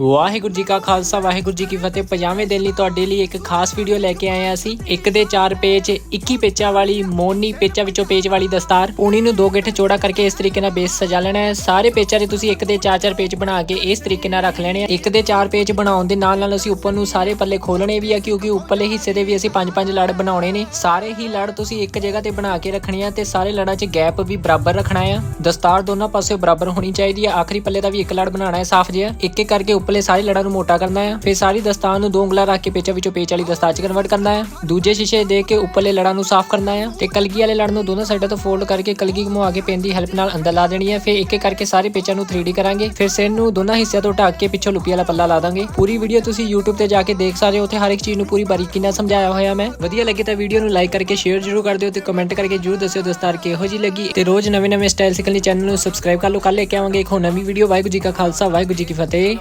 ਵਾਹਿਗੁਰੂ ਜੀ ਕਾ ਖਾਲਸਾ, ਵਾਹਿਗੁਰੂ ਜੀ ਕੀ ਫਤਿਹ। ਪਜਾਵੇਂ ਦਿਨ ਲਈ ਤੁਹਾਡੇ ਲਈ ਇੱਕ ਖਾਸ ਵੀਡੀਓ ਲੈ ਕੇ ਆਏ ਆ ਅਸੀਂ। ਇੱਕ ਦੇ ਚਾਰ ਪੇਚ 21 ਪੇਚਾਂ ਵਾਲੀ, ਮੋਨੀ ਪੇਚਾਂ ਵਿੱਚੋਂ ਪੇਚ ਵਾਲੀ ਦਸਤਾਰ। ਪੂਣੀ ਨੂੰ ਦੋ ਗਿੱਠ ਚੌੜਾ ਕਰਕੇ ਇਸ ਤਰੀਕੇ ਨਾਲ ਬੇਸ ਸਜਾ ਲੈਣਾ ਹੈ। ਸਾਰੇ ਪੇਚਾਂ ਦੇ ਤੁਸੀਂ ਇੱਕ ਦੇ ਚਾਰ ਚਾਰ ਪੇਚ ਬਣਾ ਕੇ ਇਸ ਤਰੀਕੇ ਨਾਲ ਰੱਖ ਲੈਣੇ ਆ। ਇੱਕ ਦੇ ਚਾਰ ਪੇਚ ਬਣਾਉਣ ਦੇ ਨਾਲ ਨਾਲ ਅਸੀਂ ਉੱਪਰ ਨੂੰ ਸਾਰੇ ਪੱਲੇ ਖੋਲਣੇ ਵੀ ਆ, ਕਿਉਂਕਿ ਉੱਪਰਲੇ ਹਿੱਸੇ ਦੇ ਵੀ ਅਸੀਂ ਪੰਜ ਪੰਜ ਲੜ ਬਣਾਉਣੇ ਨੇ। ਸਾਰੇ ਹੀ ਲੜ ਤੁਸੀਂ ਇੱਕ ਜਗ੍ਹਾ ਤੇ ਬਣਾ ਕੇ ਰੱਖਣੇ ਆ ਤੇ ਸਾਰੇ ਲੜਾਂ 'ਚ ਗੈਪ ਵੀ ਬਰਾਬਰ ਰੱਖਣਾ ਆ। ਦਸਤਾਰ ਦੋਨਾਂ ਪਾਸੇ ਬਰਾਬਰ ਹੋਣੀ ਚਾਹੀਦੀ ਆ। ਆਖਰੀ ਪੱਲੇ ਦਾ ਵੀ ਇੱਕ ਲੜ ਬਣਾਉਣਾ ਹੈ, ਸਾਫ਼ ਜਿਹਾ। ਇੱਕ ਇੱਕ ਕਰਕੇ ਉੱਪਰਲੇ ਸਾਰੇ ਲੜਾਂ ਨੂੰ ਮੋਟਾ ਕਰਨਾ ਹੈ, ਫਿਰ ਸਾਰੀ ਦਸਤਾਰ ਨੂੰ ਦੋ ਉਂਗਲਾਂ ਰੱਖ ਕੇ ਪੇਚਾਂ ਵਿੱਚੋਂ ਪੇਚ ਵਾਲੀ ਦਸਤਾਰ 'ਚ ਕਨਵਰਟ ਕਰਨਾ ਹੈ। ਦੂਜੇ ਸ਼ੀਸ਼ੇ ਦੇ ਕੇ ਉੱਪਰਲੇ ਲੜਾਂ ਨੂੰ ਸਾਫ਼ ਕਰਨਾ ਹੈ ਤੇ ਕਲਗੀ ਵਾਲੇ ਲੜ ਨੂੰ ਦੋਨਾਂ ਸਾਈਡਾਂ ਤੋਂ ਫੋਲਡ ਕਰਕੇ ਕਲਗੀ ਘੁਮਾ ਕੇ ਪੈਨ ਦੀ ਹੈਲਪ ਨਾਲ ਅੰਦਰ ਲਾ ਦੇਣੀ ਹੈ। ਫਿਰ ਇੱਕ ਇੱਕ ਕਰਕੇ ਸਾਰੇ ਪੇਚਾਂ ਨੂੰ 3D ਕਰਾਂਗੇ। ਫਿਰ ਸਿਰ ਨੂੰ ਦੋਨਾਂ ਹਿੱਸਿਆਂ ਤੋਂ ਢੱਕ ਕੇ ਪਿੱਛੋਂ ਲੁਪੀ ਵਾਲਾ ਪੱਲਾ ਲਾ ਦਾਂਗੇ। ਪੂਰੀ ਵੀਡੀਓ ਤੁਸੀਂ YouTube ਤੇ ਜਾ ਕੇ ਦੇਖ ਸਕਦੇ ਹੋ। ਉੱਥੇ ਹਰ ਇੱਕ ਚੀਜ਼ ਨੂੰ ਪੂਰੀ ਬਾਰੀਕੀ ਨਾਲ ਸਮਝਾਇਆ ਹੋਇਆ ਮੈਂ। ਵਧੀਆ ਲੱਗੇ ਤਾਂ ਵੀਡੀਓ ਨੂੰ ਲਾਈਕ ਕਰਕੇ ਸ਼ੇਅਰ ਜ਼ਰੂਰ ਕਰ ਦਿਓ ਤੇ ਕਮੈਂਟ ਕਰਕੇ ਜ਼ਰੂਰ ਦੱਸਿਓ ਦਸਤਾਰ ਕਿਹੋ ਜੀ ਲੱਗੀ। ਤੇ ਰੋਜ਼ ਨਵੇਂ ਨਵੇਂ ਸਟਾਈਲ ਸਿੱਖਣ ਲਈ ਚੈਨਲ ਨੂੰ ਸਬਸਕ੍ਰਾਈਬ ਕਰ ਲਓ। ਕੱਲ ਲੈ ਕੇ ਆਵਾਂਗੇ ਇੱਕ ਹੋਰ ਨਵੀਂ ਵੀਡੀਓ ਵਾਹਿਗੁਰੂ ਜੀ ਕਾ ਖਾਲਸਾ, ਵਾਹਿਗੁਰੂ ਜੀ ਕੀ ਫਤਿਹ।